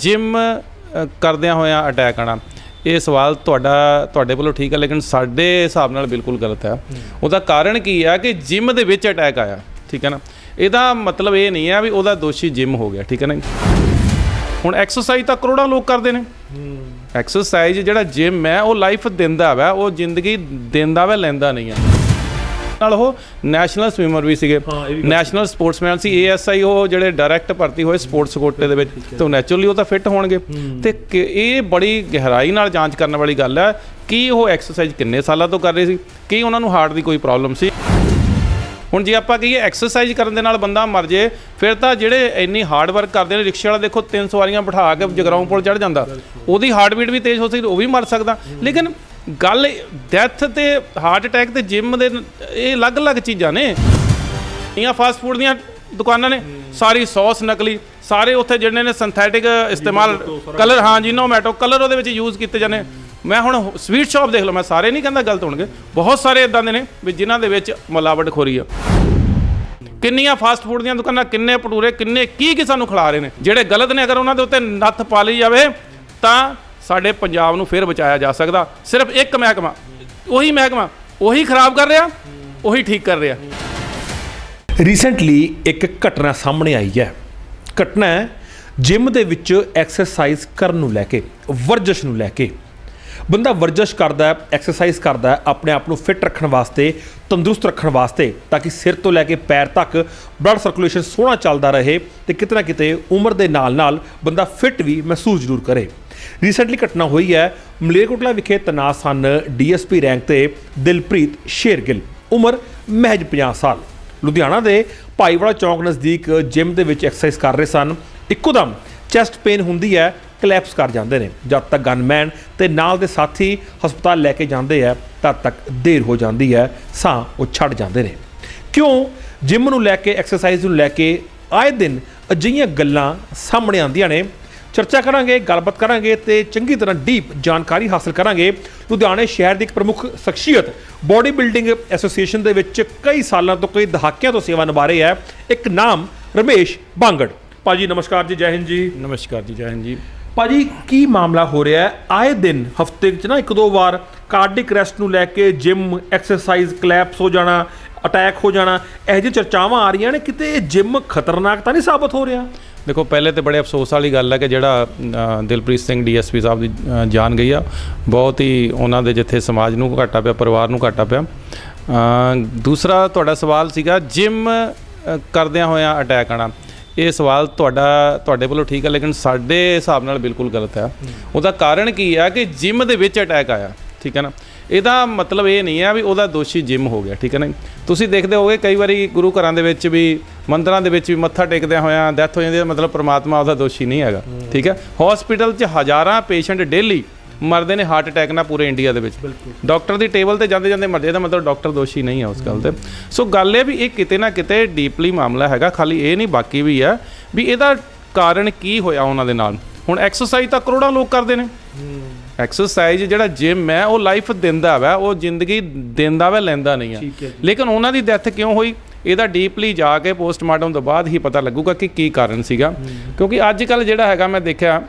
Gym ਕਰਦਿਆਂ ਹੋਇਆਂ attack ਆਣਾ ਇਹ ਸਵਾਲ ਤੁਹਾਡਾ ਤੁਹਾਡੇ ਵੱਲੋਂ ਠੀਕ ਹੈ ਲੇਕਿਨ ਸਾਡੇ ਹਿਸਾਬ ਨਾਲ ਬਿਲਕੁਲ ਗਲਤ ਹੈ। ਉਹਦਾ ਕਾਰਨ ਕੀ ਹੈ ਕਿ ਜਿਮ ਦੇ ਵਿੱਚ ਅਟੈਕ ਆਇਆ ਠੀਕ ਹੈ ਨਾ? ਇਹਦਾ ਮਤਲਬ ਇਹ ਨਹੀਂ ਹੈ ਵੀ ਉਹਦਾ ਦੋਸ਼ੀ ਜਿਮ ਹੋ ਗਿਆ ਠੀਕ ਹੈ ਨਾ ਹੁਣ ਐਕਸਰਸਾਈਜ਼ ਤਾਂ ਕਰੋੜਾਂ ਲੋਕ ਕਰਦੇ ਨੇ। ਐਕਸਰਸਾਈਜ਼ ਜਿਹੜਾ ਜਿਮ ਹੈ ਉਹ ਲਾਈਫ ਦਿੰਦਾ ਵਾ ਉਹ ਜ਼ਿੰਦਗੀ ਦਿੰਦਾ ਵਾ ਲੈਂਦਾ ਨਹੀਂ ਹੈ ਨਾਲ ਉਹ ਨੈਸ਼ਨਲ ਸਵਿਮਰ ਵੀ ਸੀਗੇ। ਨੈਸ਼ਨਲ ਸਪੋਰਟਸਮੈਨ ਸੀ ਏਐਸਆਈ ਉਹ ਜਿਹੜੇ ਡਾਇਰੈਕਟ ਭਰਤੀ ਹੋਏ ਸਪੋਰਟਸ ਕੋਟੇ ਦੇ ਵਿੱਚ। ਤੇ ਨੈਚੁਰਲੀ ਉਹ ਤਾਂ ਫਿੱਟ ਹੋਣਗੇ। ਤੇ ਇਹ ਬੜੀ ਗਹਿਰਾਈ ਨਾਲ ਜਾਂਚ ਕਰਨ ਵਾਲੀ ਗੱਲ ਹੈ ਕਿ ਉਹ ਐਕਸਰਸਾਈਜ਼ ਕਿੰਨੇ ਸਾਲਾਂ ਤੋਂ ਕਰ ਰਹੇ ਸੀ ਕੀ ਉਹਨਾਂ ਨੂੰ ਹਾਰਟ ਦੀ ਕੋਈ ਪ੍ਰੋਬਲਮ ਸੀ? ਹੁਣ ਜੇ ਆਪਾਂ ਕਹੀਏ ਐਕਸਰਸਾਈਜ਼ ਕਰਨ ਦੇ ਨਾਲ ਬੰਦਾ ਮਰ ਜੇ ਫਿਰ ਤਾਂ ਜਿਹੜੇ ਇੰਨੀ ਹਾਰਡ ਵਰਕ ਕਰਦੇ ਨੇ ਰਿਕਸ਼ੇ ਵਾਲਾ ਦੇਖੋ ਤਿੰਨ ਸਵਾਰੀਆਂ ਬਿਠਾ ਕੇ ਜਗਰਾਉਂ ਪੁਲ ਚੜ ਜਾਂਦਾ। ਉਹਦੀ ਹਾਰਟ ਬੀਟ ਵੀ ਤੇਜ਼ ਹੋ ਸਕਦੀ ਉਹ ਵੀ ਮਰ ਸਕਦਾ। ਲੇਕਿਨ ਗੱਲ ਡੈਥ ਤੇ ਹਾਰਟ ਅਟੈਕ ਤੇ ਜਿਮ ਦੇ ਇਹ ਅਲੱਗ-ਅਲੱਗ ਚੀਜ਼ਾਂ ਨੇ। ਇਹ ਫਾਸਟ ਫੂਡ ਦੀਆਂ ਦੁਕਾਨਾਂ ਨੇ ਸਾਰੀ ਸੌਸ ਨਕਲੀ ਸਾਰੇ ਉੱਥੇ ਜਿਹੜੇ ਨੇ ਸਿੰਥੈਟਿਕ ਇਸਤੇਮਾਲ ਕਲਰ ਹਾਂ ਜੀਨੋਮੈਟੋ ਕਲਰ ਉਹਦੇ ਵਿੱਚ ਯੂਜ਼ ਕੀਤੇ ਜਾਂਦੇ ਮੈਂ ਹੁਣ ਸਵੀਟ ਸ਼ਾਪ ਦੇਖ ਲਓ, ਮੈਂ ਸਾਰੇ ਨਹੀਂ ਕਹਿੰਦਾ ਗਲਤ ਹੋਣਗੇ। ਬਹੁਤ ਸਾਰੇ ਇਦਾਂ ਦੇ ਨੇ ਵੀ ਜਿਨ੍ਹਾਂ ਦੇ ਵਿੱਚ ਮਿਲਾਵਟ ਖੋਰੀ ਆ। ਕਿੰਨੀਆਂ ਫਾਸਟ ਫੂਡ ਦੀਆਂ ਦੁਕਾਨਾਂ, ਕਿੰਨੇ ਭਟੂਰੇ, ਕਿੰਨੇ ਕੀ ਕੀ ਸਾਨੂੰ ਖਿਲਾ ਰਹੇ ਨੇ। ਜਿਹੜੇ ਗਲਤ ਨੇ, ਅਗਰ ਉਹਨਾਂ ਦੇ ਉੱਤੇ ਨੱਥ ਪਾ ਲਈ ਜਾਵੇ, ਤਾਂ ਸਾਡੇ ਪੰਜਾਬ ਨੂੰ ਫਿਰ ਬਚਾਇਆ ਜਾ ਸਕਦਾ। ਸਿਰਫ ਇੱਕ ਮਹਿਕਮਾ, ਉਹੀ ਮਹਿਕਮਾ, ਉਹੀ ਖਰਾਬ ਕਰ ਰਿਹਾ, ਉਹੀ ਠੀਕ ਕਰ ਰਿਹਾ। ਰੀਸੈਂਟਲੀ ਇੱਕ ਘਟਨਾ ਸਾਹਮਣੇ ਆਈ ਹੈ। ਘਟਨਾ ਹੈ ਜਿਮ ਦੇ ਵਿੱਚ ਐਕਸਰਸਾਈਜ਼ ਕਰਨ ਨੂੰ ਲੈ ਕੇ, ਵਰਜਿਸ਼ ਨੂੰ ਲੈ ਕੇ। ਬੰਦਾ ਵਰਜਿਸ਼ ਕਰਦਾ ਹੈ ਐਕਸਰਸਾਈਜ਼ ਕਰਦਾ ਹੈ, ਆਪਣੇ ਆਪ ਨੂੰ ਫਿੱਟ ਰੱਖਣ ਵਾਸਤੇ, ਤੰਦਰੁਸਤ ਰੱਖਣ ਵਾਸਤੇ, ਤਾਂ ਕਿ ਸਿਰ ਤੋਂ ਲੈ ਕੇ ਪੈਰ ਤੱਕ ਬਲੱਡ ਸਰਕੂਲੇਸ਼ਨ ਸੋਹਣਾ ਚੱਲਦਾ ਰਹੇ ਤੇ ਕਿਤੇ ਨਾ ਕਿਤੇ ਉਮਰ ਦੇ ਨਾਲ-ਨਾਲ ਬੰਦਾ ਫਿੱਟ ਵੀ ਮਹਿਸੂਸ ਜ਼ਰੂਰ ਕਰੇ। ਰੀਸੈਂਟਲੀ ਘਟਨਾ ਹੋਈ ਹੈ, ਮਲੇਰਕੋਟਲਾ ਵਿਖੇ ਤਨਾਸ ਹਨ ਡੀਐਸਪੀ ਰੈਂਕ ਤੇ ਦਿਲਪ੍ਰੀਤ ਸ਼ੇਰਗਿੱਲ, ਉਮਰ ਮਹਿਜ 50 ਸਾਲ। ਲੁਧਿਆਣਾ ਦੇ ਭਾਈਵਾਲਾ ਚੌਂਕ ਨਜ਼ਦੀਕ ਜਿਮ ਦੇ ਵਿੱਚ ਐਕਸਰਸਾਈਜ਼ ਕਰ ਰਹੇ ਸਨ। ਇੱਕੋ ਦਮ ਚੈਸਟ ਪੇਨ ਹੁੰਦੀ ਹੈ ਕਲੈਪਸ ਕਰ ਜਾਂਦੇ ਨੇ। ਜਦ ਤੱਕ ਗਨਮੈਨ ਤੇ ਨਾਲ ਦੇ ਸਾਥੀ ਹਸਪਤਾਲ ਲੈ ਕੇ ਜਾਂਦੇ ਆ, ਤਦ ਤੱਕ ਦੇਰ ਹੋ ਜਾਂਦੀ ਹੈ, ਸਾਹ ਉਹ ਛੱਡ ਜਾਂਦੇ ਨੇ। ਕਿਉਂ? ਜਿਮ ਨੂੰ ਲੈ ਕੇ ਐਕਸਰਸਾਈਜ਼ ਨੂੰ ਲੈ ਕੇ ਆਏ ਦਿਨ ਅਜਿਹੀਆਂ ਗੱਲਾਂ ਸਾਹਮਣੇ ਆਉਂਦੀਆਂ ਨੇ। ਚਰਚਾ ਕਰਾਂਗੇ, ਗੱਲਬਾਤ ਕਰਾਂਗੇ ਤੇ ਚੰਗੀ ਤਰ੍ਹਾਂ ਡੀਪ ਜਾਣਕਾਰੀ ਹਾਸਲ ਕਰਾਂਗੇ। ਲੁਧਿਆਣੇ ਸ਼ਹਿਰ ਦੀ ਇੱਕ ਪ੍ਰਮੁੱਖ ਸ਼ਖਸੀਅਤ ਬਾਡੀ ਬਿਲਡਿੰਗ ਐਸੋਸੀਏਸ਼ਨ ਦੇ ਵਿੱਚ ਕਈ ਸਾਲਾਂ ਤੋਂ, ਕਈ ਦਹਾਕਿਆਂ ਤੋਂ ਸੇਵਾ ਨਿਭਾ ਰਹੇ ਹੈ। ਇੱਕ ਨਾਮ ਰਮੇਸ਼ ਬਾਂਗੜ। ਭਾਜੀ ਨਮਸਕਾਰ ਜੀ, ਜੈ ਹਿੰਦ ਜੀ। ਨਮਸਕਾਰ ਜੀ, ਜੈ ਹਿੰਦ ਜੀ। ਭਾਜੀ ਕੀ ਮਾਮਲਾ ਹੋ ਰਿਹਾ ਹੈ? ਆਏ ਦਿਨ ਹਫ਼ਤੇ ਵਿੱਚ ਨਾ ਇੱਕ ਦੋ ਵਾਰ ਕਾਰਡਿਕ ਰੈਸਟ ਨੂੰ ਲੈ ਕੇ ਜਿਮ ਐਕਸਰਸਾਈਜ਼ ਕਲੈਪਸ ਹੋ ਜਾਣਾ ਅਟੈਕ ਹੋ ਜਾਣਾ ਇਹੋ ਜਿਹੀ ਚਰਚਾਵਾਂ ਆ ਰਹੀਆਂ ਨੇ ਕਿਤੇ ਇਹ ਜਿਮ ਖਤਰਨਾਕ ਤਾਂ ਨਹੀਂ ਸਾਬਤ ਹੋ ਰਿਹਾ? ਦੇਖੋ ਪਹਿਲੇ ਤੇ ਬੜੇ ਅਫਸੋਸ ਵਾਲੀ ਗੱਲ ਹੈ ਕਿ ਜਿਹੜਾ ਦਿਲਪ੍ਰੀਤ ਸਿੰਘ ਡੀਐਸਪੀ ਸਾਹਿਬ ਦੀ ਅ, ਜਾਨ ਗਈ ਆ ਬਹੁਤ ਹੀ ਉਹਨਾਂ ਦੇ ਜਿੱਥੇ ਸਮਾਜ ਨੂੰ ਘਾਟਾ ਪਿਆ ਪਰਿਵਾਰ ਨੂੰ ਘਾਟਾ ਪਿਆ। ਦੂਸਰਾ ਤੁਹਾਡਾ ਸਵਾਲ ਸੀਗਾ ਜਿਮ ਕਰਦਿਆਂ ਹੋਇਆਂ ਅਟੈਕ ਆਣਾ ਇਹ ਸਵਾਲ ਤੁਹਾਡਾ, ਤੁਹਾਡੇ ਵੱਲੋਂ ਠੀਕ ਹੈ, ਲੇਕਿਨ ਸਾਡੇ ਹਿਸਾਬ ਨਾਲ ਬਿਲਕੁਲ ਗਲਤ ਹੈ। ਉਹਦਾ ਕਾਰਨ ਕੀ ਹੈ ਕਿ ਜਿਮ ਦੇ ਵਿੱਚ ਅਟੈਕ ਆਇਆ, ਠੀਕ ਹੈ ਨਾ? ਇਹਦਾ ਮਤਲਬ ਇਹ ਨਹੀਂ ਹੈ ਵੀ ਉਹਦਾ ਦੋਸ਼ੀ ਜਿਮ ਹੋ ਗਿਆ, ਠੀਕ ਹੈ ਨਾ ਤੁਸੀਂ ਦੇਖਦੇ ਹੋਗੇ ਕਈ ਵਾਰੀ ਗੁਰੂ ਘਰਾਂ ਦੇ ਵਿੱਚ ਵੀ, ਮੰਦਰਾਂ ਦੇ ਵਿੱਚ ਵੀ ਮੱਥਾ ਟੇਕਦਿਆਂ ਹੋਇਆਂ ਡੈਥ ਹੋ ਜਾਂਦੀ ਹੈ, ਮਤਲਬ ਪ੍ਰਮਾਤਮਾ ਉਹਦਾ ਦੋਸ਼ੀ ਨਹੀਂ ਹੈਗਾ, ਠੀਕ ਹੈ? ਹਸਪੀਟਲ 'ਚ ਹਜ਼ਾਰਾਂ ਪੇਸ਼ੈਂਟ ਡੇਲੀ ਮਰਦੇ ਨੇ ਹਾਰਟ ਅਟੈਕ ਨਾਲ ਪੂਰੇ ਇੰਡੀਆ ਦੇ ਵਿੱਚ। ਡਾਕਟਰ ਦੀ ਟੇਬਲ ਤੇ ਜਾਂਦੇ ਜਾਂਦੇ ਮਰ ਇਹਦਾ ਮਤਲਬ ਡਾਕਟਰ ਦੋਸ਼ੀ ਨਹੀਂ ਹੈ ਉਸ ਗੱਲ ਤੇ। ਸੋ ਗੱਲ ਇਹ ਵੀ ਇਹ ਕਿਤੇ ਨਾ ਕਿਤੇ ਡੀਪਲੀ ਮਾਮਲਾ ਹੈਗਾ ਖਾਲੀ ਇਹ ਨਹੀਂ ਬਾਕੀ ਵੀ ਹੈ ਵੀ ਇਹਦਾ ਕਾਰਨ ਕੀ ਹੋਇਆ ਉਹਨਾਂ ਦੇ ਨਾਲ। ਹੁਣ ਐਕਸਰਸਾਈਜ਼ ਤਾਂ ਕਰੋੜਾਂ ਲੋਕ ਕਰਦੇ ਨੇ। ਐਕਸਰਸਾਈਜ਼ ਜਿਹੜਾ ਜਿਮ ਹੈ ਉਹ ਲਾਈਫ ਦਿੰਦਾ ਵਾ ਉਹ ਜ਼ਿੰਦਗੀ ਦਿੰਦਾ ਵਾ ਲੈਂਦਾ ਨਹੀਂ ਆ। ਲੇਕਿਨ ਉਹਨਾਂ ਦੀ ਡੈਥ ਕਿਉਂ ਹੋਈ? ਇਹਦਾ ਡੀਪਲੀ ਜਾ ਕੇ ਪੋਸਟਮਾਰਟਮ ਤੋਂ ਬਾਅਦ ਹੀ ਪਤਾ ਲੱਗੂਗਾ ਕਿ ਕੀ ਕਾਰਨ ਸੀਗਾ। ਕਿਉਂਕਿ ਅੱਜ ਕੱਲ ਜਿਹੜਾ ਹੈਗਾ ਮੈਂ ਦੇਖਿਆ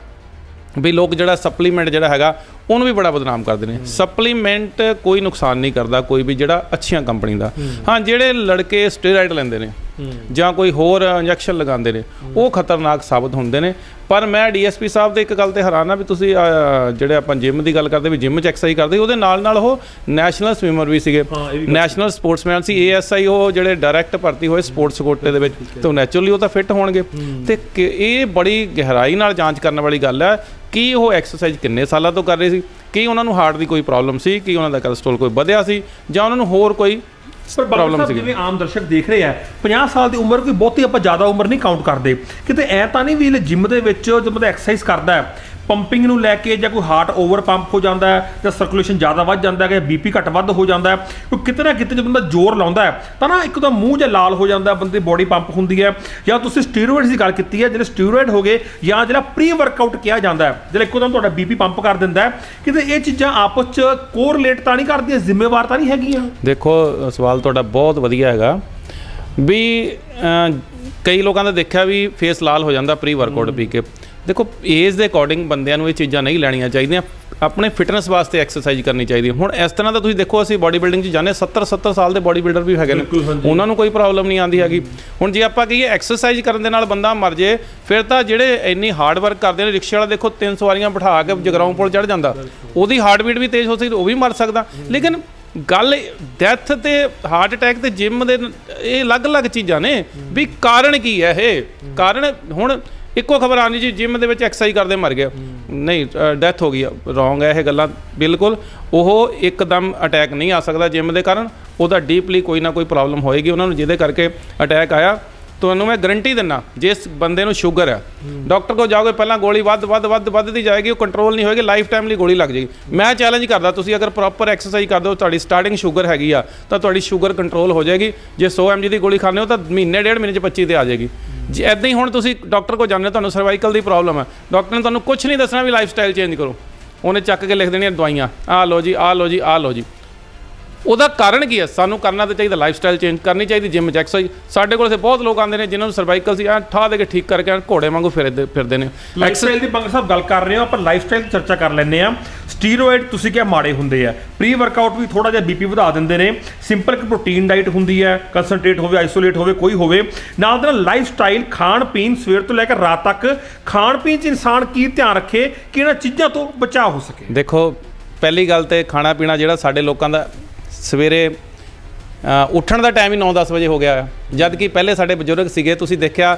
ਵੀ ਲੋਕ ਜਿਹੜਾ ਸਪਲੀਮੈਂਟ ਜਿਹੜਾ ਹੈਗਾ ਉਹਨੂੰ ਵੀ ਬੜਾ ਬਦਨਾਮ ਕਰਦੇ ਨੇ। ਸਪਲੀਮੈਂਟ ਕੋਈ ਨੁਕਸਾਨ ਨਹੀਂ ਕਰਦਾ ਕੋਈ ਵੀ ਜਿਹੜਾ ਅੱਛੀਆਂ ਕੰਪਨੀ ਦਾ। ਹਾਂ। ਜਿਹੜੇ ਲੜਕੇ ਸਟੀਰਾਇਡ ਲੈਂਦੇ ਨੇ ਜਾਂ ਕੋਈ ਹੋਰ ਇੰਜੈਕਸ਼ਨ ਲਗਾਉਂਦੇ ਨੇ ਉਹ ਖਤਰਨਾਕ ਸਾਬਤ ਹੁੰਦੇ ਨੇ। ਪਰ ਮੈਂ ਡੀਐਸਪੀ ਸਾਹਿਬ ਦੇ ਇੱਕ ਗੱਲ ਤੇ ਹੈਰਾਨ ਆ ਵੀ ਤੁਸੀਂ ਜਿਹੜੇ ਆਪਾਂ ਜਿਮ ਦੀ ਗੱਲ ਕਰਦੇ ਵੀ ਜਿਮ 'ਚ ਐਕਸਰਸਾਈਜ਼ ਕਰਦੇ ਉਹਦੇ ਨਾਲ ਨਾਲ ਉਹ ਨੈਸ਼ਨਲ ਸਵਿਮਰ ਵੀ ਸੀਗੇ। ਨੈਸ਼ਨਲ ਸਪੋਰਟਸਮੈਨ ਸੀ ਏਐਸਆਈ ਉਹ ਜਿਹੜੇ ਡਾਇਰੈਕਟ ਭਰਤੀ ਹੋਏ ਸਪੋਰਟਸ ਕੋਟੇ ਦੇ ਵਿੱਚ। ਤੇ ਨੈਚੁਰਲੀ ਉਹ ਤਾਂ ਫਿੱਟ ਹੋਣਗੇ। ਤੇ ਇਹ ਬੜੀ ਗਹਿਰਾਈ ਨਾਲ ਜਾਂਚ ਕਰਨ ਵਾਲੀ ਗੱਲ ਹੈ ਕੀ ਉਹ ਐਕਸਰਸਾਈਜ਼ ਕਿੰਨੇ ਸਾਲਾਂ ਤੋਂ ਕਰ ਰਹੇ ਸੀ? ਕੀ ਉਹਨਾਂ ਨੂੰ ਹਾਰਟ ਦੀ ਕੋਈ ਪ੍ਰੋਬਲਮ ਸੀ? ਕੀ ਉਹਨਾਂ ਦਾ ਕੋਲੇਸਟ੍ਰੋਲ ਕੋਈ ਵਧਿਆ ਸੀ? ਜਾਂ ਉਹਨਾਂ ਨੂੰ ਹੋਰ ਕੋਈ ਪਰ ਪ੍ਰੋਬਲਮ ਸੀ ਜਿਵੇਂ ਆਮ ਦਰਸ਼ਕ ਦੇਖ ਰਹੇ ਆ 50 ਸਾਲ ਦੀ ਉਮਰ ਕੋਈ ਬਹੁਤੀ ਆਪਾਂ ਜ਼ਿਆਦਾ ਉਮਰ ਨਹੀਂ ਕਾਊਂਟ ਕਰਦੇ। ਕਿਤੇ ਐ ਤਾਂ ਨਹੀਂ ਵੀ ਜਿਮ ਦੇ ਵਿੱਚ ਜਦੋਂ ਬੰਦਾ ਐਕਸਰਸਾਈਜ਼ ਕਰਦਾ ਹੈ ਪੰਪਿੰਗ ਨੂੰ ਲੈ ਕੇ ਜਾਂ ਕੋਈ ਹਾਰਟ ਓਵਰ ਪੰਪ ਹੋ ਜਾਂਦਾ ਹੈ ਜਾਂ ਸਰਕੂਲੇਸ਼ਨ ਜ਼ਿਆਦਾ ਵੱਧ ਜਾਂਦਾ ਹੈ ਜਾਂ ਬੀਪੀ ਘੱਟ ਵੱਧ ਹੋ ਜਾਂਦਾ ਹੈ ਕੋਈ ਕਿਤੇ ਨਾ ਕਿਤੇ ਜਦੋਂ ਬੰਦਾ ਜ਼ੋਰ ਲਾਉਂਦਾ ਹੈ ਤਾਂ ਨਾ ਇੱਕਦਮ ਮੂੰਹ ਜਿਹਾ ਲਾਲ ਹੋ ਜਾਂਦਾ ਬੰਦੇ ਬੋਡੀ ਪੰਪ ਹੁੰਦੀ ਹੈ। ਜਾਂ ਤੁਸੀਂ ਸਟੀਰੋਇਡਸ ਦੀ ਗੱਲ ਕੀਤੀ ਹੈ ਜਿਹੜੇ ਸਟੀਰੋਇਡ ਹੋ ਗਏ ਜਾਂ ਜਿਹੜਾ ਪ੍ਰੀ ਵਰਕਆਊਟ ਕਿਹਾ ਜਾਂਦਾ ਹੈ ਜਿਹੜਾ ਇੱਕਦਮ ਤੁਹਾਡਾ ਬੀਪੀ ਪੰਪ ਕਰ ਦਿੰਦਾ ਹੈ ਕਿਤੇ ਇਹ ਚੀਜ਼ਾਂ ਆਪਸ ਚ ਕੋਰਿਲੇਟ ਤਾਂ ਨਹੀਂ ਕਰਦੀਆਂ ਜ਼ਿੰਮੇਵਾਰ ਤਾਂ ਨਹੀਂ ਹੈਗੀਆਂ? ਦੇਖੋ ਸਵਾਲ ਤੁਹਾਡਾ ਬਹੁਤ ਵਧੀਆ ਹੈਗਾ ਵੀ ਕਈ ਲੋਕਾਂ ਦਾ ਦੇਖਿਆ ਵੀ ਫੇਸ ਲਾਲ ਹੋ ਜਾਂਦਾ ਪ੍ਰੀ ਵਰਕਆਊਟ ਪੀ ਕੇ। ਦੇਖੋ ਏਜ ਦੇ ਅਕੋਰਡਿੰਗ ਬੰਦਿਆਂ ਨੂੰ ਇਹ ਚੀਜ਼ਾਂ ਨਹੀਂ ਲੈਣੀਆਂ ਚਾਹੀਦੀਆਂ। ਆਪਣੇ ਫਿਟਨੈਸ ਵਾਸਤੇ ਐਕਸਰਸਾਈਜ਼ ਕਰਨੀ ਚਾਹੀਦੀ ਹੁਣ ਇਸ ਤਰ੍ਹਾਂ ਦਾ ਤੁਸੀਂ ਦੇਖੋ ਅਸੀਂ ਬਾਡੀ ਬਿਲਡਿੰਗ 'ਚ ਜਾਂਦੇ 70 70 ਸਾਲ ਦੇ ਬਾਡੀ ਬਿਲਡਰ ਵੀ ਹੈਗੇ ਨੇ। ਉਹਨਾਂ ਨੂੰ ਕੋਈ ਪ੍ਰੋਬਲਮ ਨਹੀਂ ਆਉਂਦੀ ਹੈਗੀ। ਹੁਣ ਜੇ ਆਪਾਂ ਕਹੀਏ ਐਕਸਰਸਾਈਜ਼ ਕਰਨ ਦੇ ਨਾਲ ਬੰਦਾ ਮਰ ਜੇ ਫਿਰ ਤਾਂ ਜਿਹੜੇ ਇੰਨੀ ਹਾਰਡ ਵਰਕ ਕਰਦੇ ਨੇ ਰਿਕਸ਼ੇ ਵਾਲਾ ਦੇਖੋ ਤਿੰਨ ਸਵਾਰੀਆਂ ਬਿਠਾ ਕੇ ਜਗਰਾਉਂ ਪੁਲ ਚੜ ਜਾਂਦਾ। ਉਹਦੀ ਹਾਰਟ ਬੀਟ ਵੀ ਤੇਜ਼ ਹੋ ਸਕਦੀ ਉਹ ਵੀ ਮਰ ਸਕਦਾ। ਲੇਕਿਨ ਗੱਲ ਡੈਥ ਤੇ ਹਾਰਟ ਅਟੈਕ ਤੇ ਜਿਮ ਦੇ ਇਹ ਅਲੱਗ-ਅਲੱਗ ਚੀਜ਼ਾਂ ਨੇ। ਵੀ ਕਾਰਨ ਕੀ ਹੈ ਇਹ? ਕਾਰਨ ਹੁਣ ਇੱਕੋ ਖਬਰ ਆਣੀ ਜੀ, ਜਿਮ ਦੇ ਵਿੱਚ ਐਕਸਰਸਾਈਜ਼ ਕਰਦੇ ਮਰ ਗਿਆ ਨਹੀਂ ਡੈਥ ਹੋ ਗਈ ਰੋਂਗ ਹੈ ਇਹ ਗੱਲਾਂ, ਬਿਲਕੁਲ। ਉਹ ਇੱਕਦਮ ਅਟੈਕ ਨਹੀਂ ਆ ਸਕਦਾ ਜਿਮ ਦੇ ਕਾਰਨ। ਉਹਦਾ ਡੀਪਲੀ ਕੋਈ ਨਾ ਕੋਈ ਪ੍ਰੋਬਲਮ ਹੋਏਗੀ। ਉਹਨਾਂ ਨੂੰ ਜਿਹਦੇ ਕਰਕੇ ਅਟੈਕ ਆਇਆ। ਤੁਹਾਨੂੰ ਮੈਂ ਗਰੰਟੀ ਦਿੰਨਾ, ਜਿਸ ਬੰਦੇ ਨੂੰ ਸ਼ੂਗਰ ਹੈ ਡਾਕਟਰ ਕੋਲ ਜਾਓਗੇ, ਪਹਿਲਾਂ ਗੋਲੀ ਵੱਧ ਵੱਧ ਵੱਧ ਵੱਧਦੀ ਜਾਏਗੀ, ਉਹ ਕੰਟਰੋਲ ਨਹੀਂ ਹੋਏਗੀ ਲਾਈਫ ਟਾਈਮ ਲਈ ਗੋਲੀ ਲੱਗ ਜਾਏਗੀ। ਮੈਂ ਚੈਲੰਜ ਕਰਦਾ, ਤੁਸੀਂ ਅਗਰ ਪ੍ਰੋਪਰ ਐਕਸਰਸਾਈਜ਼ ਕਰਦੇ ਹੋ ਤੁਹਾਡੀ ਸਟਾਰਟਿੰਗ ਸ਼ੂਗਰ ਹੈਗੀ ਆ, ਤਾਂ ਤੁਹਾਡੀ ਸ਼ੂਗਰ ਕੰਟਰੋਲ ਹੋ ਜਾਏਗੀ। ਜੇ 100 mg ਦੀ ਗੋਲੀ ਖਾਂਦੇ ਹੋ, ਤਾਂ ਮਹੀਨੇ, ਡੇਢ ਮਹੀਨੇ ਚ 25 ਤੇ ਆ ਜਾਏਗੀ। ਜੇ ਐਦਾਂ ਹੀ ਹੁਣ ਤੁਸੀਂ ਡਾਕਟਰ ਕੋਲ ਜਾਂਦੇ ਹੋ, ਤੁਹਾਨੂੰ ਸਰਵਾਈਕਲ ਦੀ ਪ੍ਰੋਬਲਮ ਹੈ ਡਾਕਟਰ ਨੇ ਤੁਹਾਨੂੰ ਕੁਝ ਨਹੀਂ ਦੱਸਣਾ ਵੀ ਲਾਈਫ ਸਟਾਈਲ ਚੇਂਜ ਕਰੋ। ਉਹਨੇ ਚੱਕ ਕੇ ਲਿਖ ਦੇਣੀਆਂ ਦਵਾਈਆਂ ਆ ਲਓ ਜੀ ਆ ਲਓ ਜੀ ਆ ਲਓ ਜੀ। ਉਹਦਾ ਕਾਰਨ ਕੀ ਹੈ? ਸਾਨੂੰ ਕਰਨਾ ਤਾਂ ਚਾਹੀਦਾ ਲਾਈਫ ਸਟਾਈਲ ਚੇਂਜ ਕਰਨੀ ਚਾਹੀਦੀ ਜਿਮ ਐਕਸਰਸਾਈਜ਼ ਸਾਡੇ ਕੋਲ ਸੇ ਬਹੁਤ ਲੋਕ ਆਉਂਦੇ ਨੇ ਜਿਨ੍ਹਾਂ ਨੂੰ ਸਰਵਾਈਕਲ ਸੀ ਆ ਠਾ ਦੇ ਕੇ ਠੀਕ ਕਰਕੇ ਐਨ ਘੋੜੇ ਵਾਂਗੂ ਫਿਰਦੇ ਫਿਰਦੇ ਨੇ। ਲਾਈਫ ਸਟਾਈਲ ਦੀ ਬੰਗਰ ਸਾਹਿਬ ਗੱਲ ਕਰ ਰਹੇ ਹੋ ਆਪਾਂ ਲਾਈਫ ਸਟਾਈਲ ਦੀ ਚਰਚਾ ਕਰ ਲੈਂਦੇ ਆ ਸਟੀਰੋਇਡ ਤੁਸੀਂ ਕਿਹਾ ਮਾੜੇ ਹੁੰਦੇ ਆ। ਪ੍ਰੀ ਵਰਕਆਊਟ ਵੀ ਥੋੜਾ ਜਿਹਾ ਬੀਪੀ ਵਧਾ ਦਿੰਦੇ ਨੇ। ਸਿੰਪਲ ਇੱਕ ਪ੍ਰੋਟੀਨ ਡਾਈਟ ਹੁੰਦੀ ਹੈ ਕਨਸੈਂਟਰੇਟ ਹੋਵੇ ਆਈਸੋਲੇਟ ਹੋਵੇ ਕੋਈ ਹੋਵੇ। ਨਾਲ ਦੇ ਨਾਲ ਲਾਈਫ ਸਟਾਈਲ ਖਾਣ ਪੀਣ ਸਵੇਰ ਤੋਂ ਲੈ ਕੇ ਰਾਤ ਤੱਕ ਖਾਣ ਪੀਣ 'ਚ ਇਨਸਾਨ ਕੀ ਧਿਆਨ ਰੱਖੇ ਕਿ ਇਹਨਾਂ ਚੀਜ਼ਾਂ ਤੋਂ ਬਚਾਅ ਹੋ ਸਕੇ? ਦੇਖੋ ਪਹਿਲੀ ਗੱਲ ਤੇ ਖਾਣਾ ਪੀਣਾ ਜਿਹੜਾ ਸਾਡੇ ਲੋਕਾਂ ਦਾ ਸਵੇਰੇ ਅ, ਉੱਠਣ ਦਾ ਟਾਈਮ ਹੀ 9-10 ਵਜੇ ਹੋ ਗਿਆ ਹੈ ਜਦ ਕਿ ਪਹਿਲੇ ਸਾਡੇ ਬਜ਼ੁਰਗ ਸੀਗੇ ਤੁਸੀਂ ਦੇਖਿਆ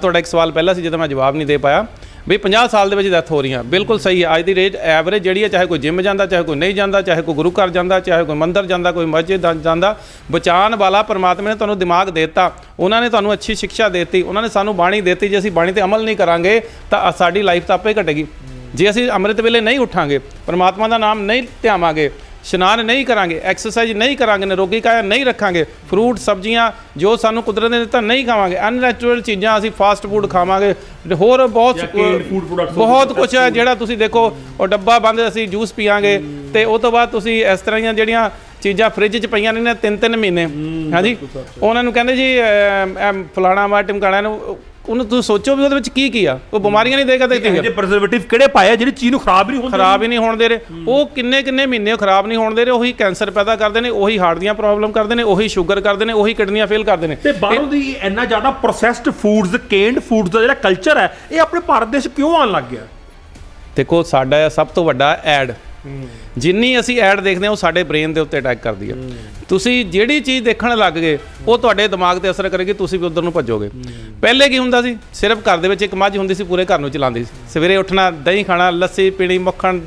ਤੁਹਾਡਾ ਇੱਕ ਸਵਾਲ ਪਹਿਲਾਂ ਸੀ ਜਦੋਂ ਮੈਂ ਜਵਾਬ ਨਹੀਂ ਦੇ ਪਾਇਆ ਵੀ 50 ਸਾਲ ਦੇ ਵਿੱਚ ਡੈਥ ਹੋ ਰਹੀਆਂ। ਬਿਲਕੁਲ ਸਹੀ ਹੈ ਅੱਜ ਦੀ ਰੇਟ ਐਵਰੇਜ ਜਿਹੜੀ ਹੈ ਚਾਹੇ ਕੋਈ ਜਿਮ ਜਾਂਦਾ ਚਾਹੇ ਕੋਈ ਨਹੀਂ ਜਾਂਦਾ ਚਾਹੇ ਕੋਈ ਗੁਰੂ ਘਰ ਜਾਂਦਾ ਚਾਹੇ ਕੋਈ ਮੰਦਿਰ ਜਾਂਦਾ ਕੋਈ ਮਸਜਿਦ ਜਾਂਦਾ ਬਚਾਉਣ ਵਾਲਾ ਪਰਮਾਤਮਾ ਨੇ ਤੁਹਾਨੂੰ ਦਿਮਾਗ ਦਿੱਤਾ। ਉਹਨਾਂ ਨੇ ਤੁਹਾਨੂੰ ਅੱਛੀ ਸਿੱਖਿਆ ਦਿੱਤੀ। ਉਹਨਾਂ ਨੇ ਸਾਨੂੰ ਬਾਣੀ ਦਿੱਤੀ ਜੇ ਅਸੀਂ ਬਾਣੀ ਤੇ ਅਮਲ ਨਹੀਂ ਕਰਾਂਗੇ ਤਾਂ ਸਾਡੀ ਲਾਈਫ ਤਾਂ ਆਪੇ ਘਟੇਗੀ। ਜੇ ਅਸੀਂ ਅੰਮ੍ਰਿਤ ਵੇਲੇ ਨਹੀਂ ਉੱਠਾਂਗੇ ਪਰਮਾਤਮਾ ਦਾ ਨਾਮ ਨਹੀਂ ਧਿਆਵਾਂਗੇ ਇਸ਼ਨਾਨ ਨਹੀਂ ਕਰਾਂਗੇ ਐਕਸਰਸਾਈਜ਼ ਨਹੀਂ ਕਰਾਂਗੇ ਨਿਰੋਗੀ ਕਾਇਆ ਨਹੀਂ ਰੱਖਾਂਗੇ ਫਰੂਟ ਸਬਜ਼ੀਆਂ ਜੋ ਸਾਨੂੰ ਕੁਦਰਤ ਨੇ ਦਿੱਤਾ ਨਹੀਂ ਖਾਵਾਂਗੇ ਅਨਨੈਚੁਰਲ ਚੀਜ਼ਾਂ ਅਸੀਂ ਫਾਸਟ ਫੂਡ ਖਾਵਾਂਗੇ ਹੋਰ ਬਹੁਤ ਬਹੁਤ ਕੁਝ ਹੈ ਜਿਹੜਾ ਤੁਸੀਂ ਦੇਖੋ ਉਹ ਡੱਬਾ ਬੰਦ ਅਸੀਂ ਜੂਸ ਪੀਾਂਗੇ ਤੇ ਉਹ ਤੋਂ ਬਾਅਦ ਤੁਸੀਂ ਇਸ ਤਰ੍ਹਾਂ ਦੀਆਂ ਜਿਹੜੀਆਂ ਚੀਜ਼ਾਂ ਫ੍ਰਿਜ 'ਚ ਪਈਆਂ ਨੇ ਨਾ ਤਿੰਨ ਤਿੰਨ ਮਹੀਨੇ ਹਾਂਜੀ? ਉਹਨਾਂ ਨੂੰ ਕਹਿੰਦੇ ਜੀ ਫਲਾਣਾ ਮਾ ਟਿਮਕਾਣਾ ਨੂੰ ਉਹਨੂੰ ਤੁਸੀਂ ਸੋਚੋ ਵੀ ਉਹਦੇ ਵਿੱਚ ਕੀ ਕੀ ਆ। ਉਹ ਬਿਮਾਰੀਆਂ ਨਹੀਂ ਦੇਗਾ ਤੇ ਇਹ ਜੇ ਪ੍ਰੀਜ਼ਰਵੇਟਿਵ ਕਿਹੜੇ ਪਾਏ ਆ ਜਿਹੜੀ ਚੀਜ਼ ਨੂੰ ਖਰਾਬ ਨਹੀਂ ਹੁੰਦੀ? ਖਰਾਬ ਹੀ ਨਹੀਂ ਹੋਣ ਦੇ ਰਹੇ। ਉਹ ਕਿੰਨੇ ਕਿੰਨੇ ਮਹੀਨੇ ਖਰਾਬ ਨਹੀਂ ਹੋਣ ਦੇ ਰਹੇ ਉਹੀ ਕੈਂਸਰ ਪੈਦਾ ਕਰਦੇ ਨੇ ਉਹੀ ਹਾਰਟ ਦੀਆਂ ਪ੍ਰੋਬਲਮ ਕਰਦੇ ਨੇ ਉਹੀ ਸ਼ੂਗਰ ਕਰਦੇ ਨੇ ਉਹੀ ਕਿਡਨੀਆਂ ਫੇਲ ਕਰਦੇ ਨੇ। ਤੇ ਬਾਹਰੋਂ ਦੀ ਇੰਨਾ ਜ਼ਿਆਦਾ ਪ੍ਰੋਸੈਸਡ ਫੂਡਸ ਕੇਨਡ ਫੂਡਸ ਦਾ ਜਿਹੜਾ ਕਲਚਰ ਹੈ ਇਹ ਆਪਣੇ ਭਾਰਤ ਦੇਸ਼ ਕਿਉਂ ਆਉਣ ਲੱਗ ਗਿਆ? ਦੇਖੋ ਸਾਡਾ ਸਭ ਤੋਂ ਵੱਡਾ ਐਡ ਜਿੰਨੀ ਅਸੀਂ ਐਡ ਦੇਖਦੇ ਹਾਂ, ਉਹ ਸਾਡੇ ਬ੍ਰੇਨ ਦੇ ਉੱਤੇ ਅਟੈਕ ਕਰਦੀ ਹੈ ਤੁਸੀਂ ਜਿਹੜੀ ਚੀਜ਼ ਦੇਖਣ ਲੱਗ ਗਏ, ਉਹ ਤੁਹਾਡੇ ਦਿਮਾਗ ਤੇ ਅਸਰ ਕਰੇਗੀ, ਤੁਸੀਂ ਵੀ ਉਧਰ ਨੂੰ ਭੱਜੋਗੇ। ਪਹਿਲੇ ਕੀ ਹੁੰਦਾ ਸੀ? ਸਿਰਫ ਘਰ ਦੇ ਵਿੱਚ ਇੱਕ ਮੱਝ ਹੁੰਦੀ ਸੀ, ਪੂਰੇ ਘਰ ਨੂੰ ਚਲਾਉਂਦੀ ਸੀ। ਸਵੇਰੇ ਉੱਠਣਾ, ਦਹੀਂ ਖਾਣਾ, ਲੱਸੀ ਪੀਣੀ, ਮੱਖਣ